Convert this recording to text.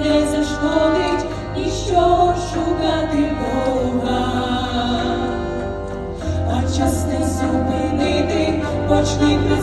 не зашкодить ніщо шукати Бога, а час не зупинити, почни.